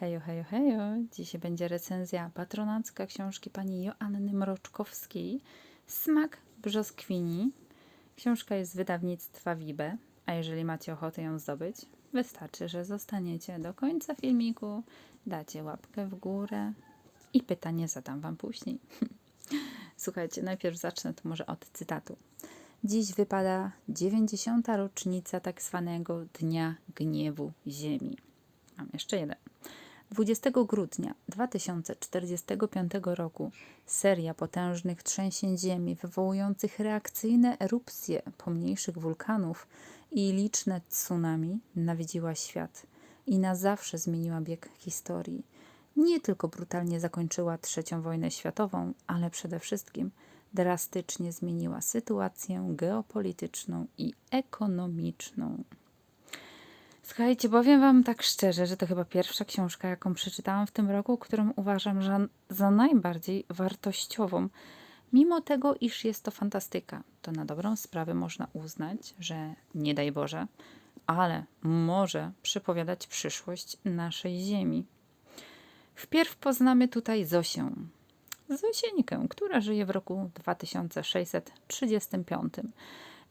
Hejo, hejo, hejo. Dzisiaj będzie recenzja patronacka książki pani Joanny Mroczkowskiej Smak brzoskwini. Książka jest z wydawnictwa Wibe, a jeżeli macie ochotę ją zdobyć, wystarczy, że zostaniecie do końca filmiku, dacie łapkę w górę i pytanie zadam wam później. Słuchajcie, najpierw zacznę to może od cytatu. Dziś wypada 90. rocznica tak zwanego Dnia Gniewu Ziemi. Mam jeszcze jeden. 20 grudnia 2045 roku seria potężnych trzęsień ziemi wywołujących reakcyjne erupcje pomniejszych wulkanów i liczne tsunami nawiedziła świat i na zawsze zmieniła bieg historii. Nie tylko brutalnie zakończyła III wojnę światową, ale przede wszystkim drastycznie zmieniła sytuację geopolityczną i ekonomiczną. Słuchajcie, powiem Wam tak szczerze, że to chyba pierwsza książka, jaką przeczytałam w tym roku, którą uważam za najbardziej wartościową. Mimo tego, iż jest to fantastyka, to na dobrą sprawę można uznać, że nie daj Boże, ale może przypowiadać przyszłość naszej Ziemi. Wpierw poznamy tutaj Zosię. Zosieńkę, która żyje w roku 2635.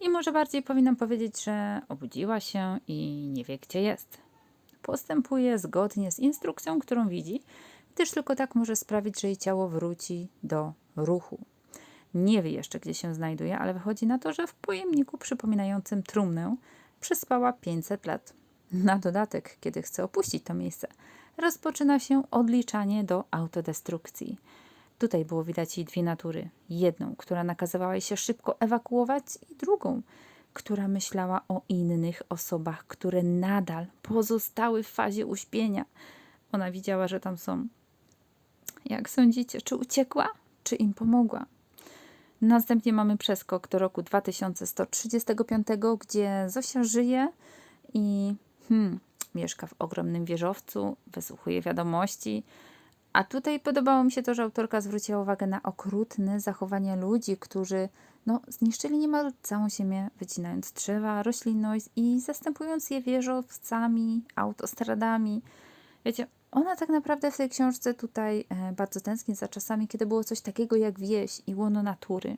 I może bardziej powinnam powiedzieć, że obudziła się i nie wie, gdzie jest. Postępuje zgodnie z instrukcją, którą widzi, gdyż tylko tak może sprawić, że jej ciało wróci do ruchu. Nie wie jeszcze, gdzie się znajduje, ale wychodzi na to, że w pojemniku przypominającym trumnę przespała 500 lat. Na dodatek, kiedy chce opuścić to miejsce, rozpoczyna się odliczanie do autodestrukcji. Tutaj było widać jej dwie natury. Jedną, która nakazywała jej się szybko ewakuować, i drugą, która myślała o innych osobach, które nadal pozostały w fazie uśpienia. Ona widziała, że tam są. Jak sądzicie, czy uciekła, czy im pomogła? Następnie mamy przeskok do roku 2135, gdzie Zosia żyje i hmm, mieszka w ogromnym wieżowcu, wysłuchuje wiadomości. A tutaj podobało mi się to, że autorka zwróciła uwagę na okrutne zachowanie ludzi, którzy no, zniszczyli niemal całą ziemię, wycinając drzewa, roślinność i zastępując je wieżowcami, autostradami. Wiecie, ona tak naprawdę w tej książce tutaj e, bardzo tęskni za czasami, kiedy było coś takiego jak wieś i łono natury.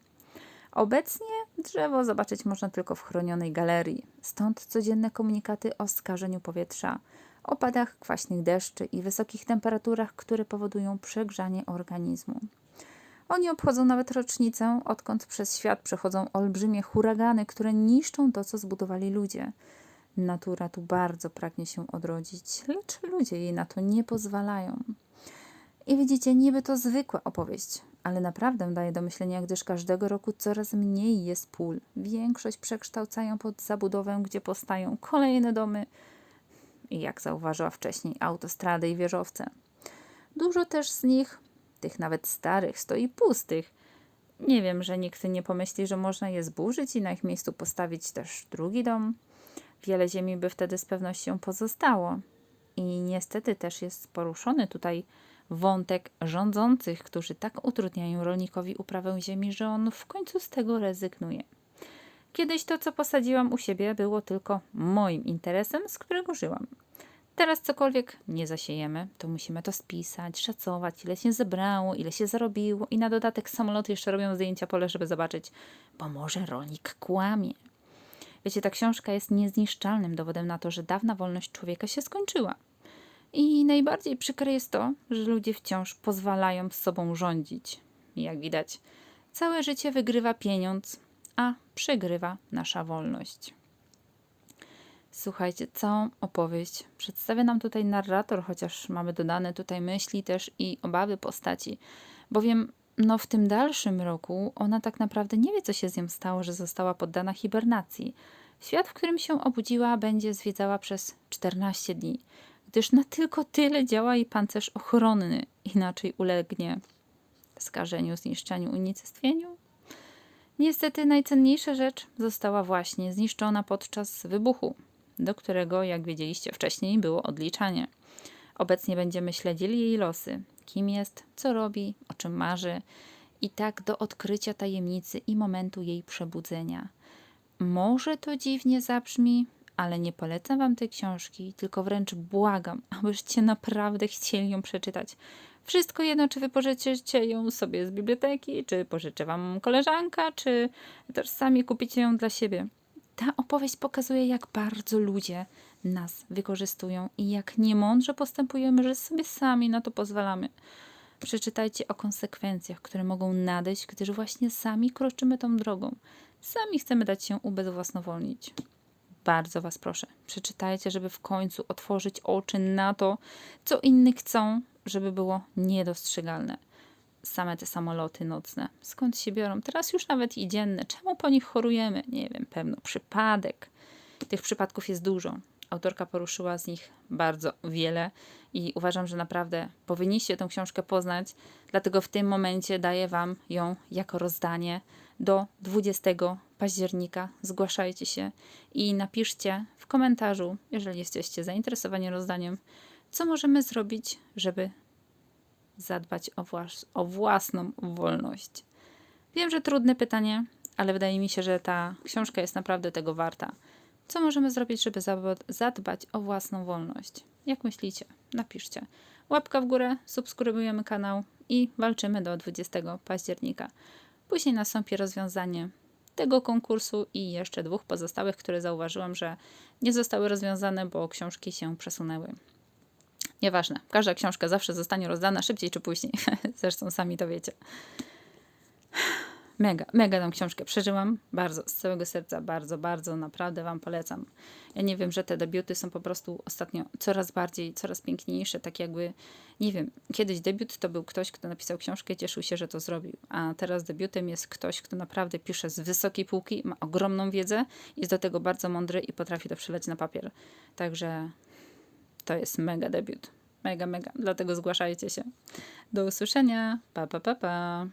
Obecnie drzewo zobaczyć można tylko w chronionej galerii, stąd codzienne komunikaty o skażeniu powietrza, opadach kwaśnych deszczy i wysokich temperaturach, które powodują przegrzanie organizmu. Oni obchodzą nawet rocznicę, odkąd przez świat przechodzą olbrzymie huragany, które niszczą to, co zbudowali ludzie. Natura tu bardzo pragnie się odrodzić, lecz ludzie jej na to nie pozwalają. I widzicie, niby to zwykła opowieść, ale naprawdę daje do myślenia, gdyż każdego roku coraz mniej jest pól. Większość przekształcają pod zabudowę, gdzie powstają kolejne domy i, jak zauważyła wcześniej, autostrady i wieżowce. Dużo też z nich, tych nawet starych, stoi pustych. Nie wiem, że nikt nie pomyśli, że można je zburzyć i na ich miejscu postawić też drugi dom. Wiele ziemi by wtedy z pewnością pozostało. I niestety też jest poruszony tutaj wątek rządzących, którzy tak utrudniają rolnikowi uprawę ziemi, że on w końcu z tego rezygnuje. Kiedyś to, co posadziłam u siebie, było tylko moim interesem, z którego żyłam. Teraz cokolwiek nie zasiejemy, to musimy to spisać, szacować, ile się zebrało, ile się zarobiło i na dodatek samoloty jeszcze robią zdjęcia pole, żeby zobaczyć, bo może rolnik kłamie. Wiecie, ta książka jest niezniszczalnym dowodem na to, że dawna wolność człowieka się skończyła. I najbardziej przykre jest to, że ludzie wciąż pozwalają z sobą rządzić. Jak widać, całe życie wygrywa pieniądz, a przegrywa nasza wolność. Słuchajcie, całą opowieść przedstawia nam tutaj narrator, chociaż mamy dodane tutaj myśli też i obawy postaci, bowiem no w tym dalszym roku ona tak naprawdę nie wie, co się z nią stało, że została poddana hibernacji. Świat, w którym się obudziła, będzie zwiedzała przez 14 dni, gdyż na tylko tyle działa jej pancerz ochronny, inaczej ulegnie skażeniu, zniszczeniu, unicestwieniu. Niestety najcenniejsza rzecz została właśnie zniszczona podczas wybuchu, do którego, jak wiedzieliście wcześniej, było odliczanie. Obecnie będziemy śledzili jej losy, kim jest, co robi, o czym marzy, i tak do odkrycia tajemnicy i momentu jej przebudzenia. Może to dziwnie zabrzmi, ale nie polecam wam tej książki, tylko wręcz błagam, abyście naprawdę chcieli ją przeczytać. Wszystko jedno, czy wypożyczycie ją sobie z biblioteki, czy pożyczy wam koleżanka, czy też sami kupicie ją dla siebie. Ta opowieść pokazuje, jak bardzo ludzie nas wykorzystują i jak niemądrze postępujemy, że sobie sami na to pozwalamy. Przeczytajcie o konsekwencjach, które mogą nadejść, gdyż właśnie sami kroczymy tą drogą. Sami chcemy dać się ubezwłasnowolnić. Bardzo Was proszę, przeczytajcie, żeby w końcu otworzyć oczy na to, co inni chcą, żeby było niedostrzegalne. Same te samoloty nocne, skąd się biorą? Teraz już nawet i dzienne. Czemu po nich chorujemy? Nie wiem, pewno przypadek. Tych przypadków jest dużo. Autorka poruszyła z nich bardzo wiele i uważam, że naprawdę powinniście tę książkę poznać, dlatego w tym momencie daję Wam ją jako rozdanie do 20 października. Zgłaszajcie się i napiszcie w komentarzu, jeżeli jesteście zainteresowani rozdaniem, co możemy zrobić, żeby zadbać o, włas- o własną wolność. Wiem, że trudne pytanie, ale wydaje mi się, że ta książka jest naprawdę tego warta. Co możemy zrobić, żeby zadbać o własną wolność? Jak myślicie? Napiszcie. Łapka w górę, subskrybujemy kanał i walczymy do 20 października. Później nastąpi rozwiązanie tego konkursu i jeszcze dwóch pozostałych, które zauważyłam, że nie zostały rozwiązane, bo książki się przesunęły. Nieważne, każda książka zawsze zostanie rozdana szybciej czy później. Zresztą sami to wiecie. Mega, mega tą książkę przeżyłam. Bardzo, z całego serca, bardzo, bardzo, naprawdę Wam polecam. Ja nie wiem, że te debiuty są po prostu ostatnio coraz bardziej, coraz piękniejsze. Tak jakby, nie wiem, kiedyś debiut to był ktoś, kto napisał książkę cieszył się, że to zrobił. A teraz debiutem jest ktoś, kto naprawdę pisze z wysokiej półki, ma ogromną wiedzę, jest do tego bardzo mądry i potrafi to przeleć na papier. Także to jest mega debiut. Mega, mega. Dlatego zgłaszajcie się. Do usłyszenia. Pa, pa, pa, pa.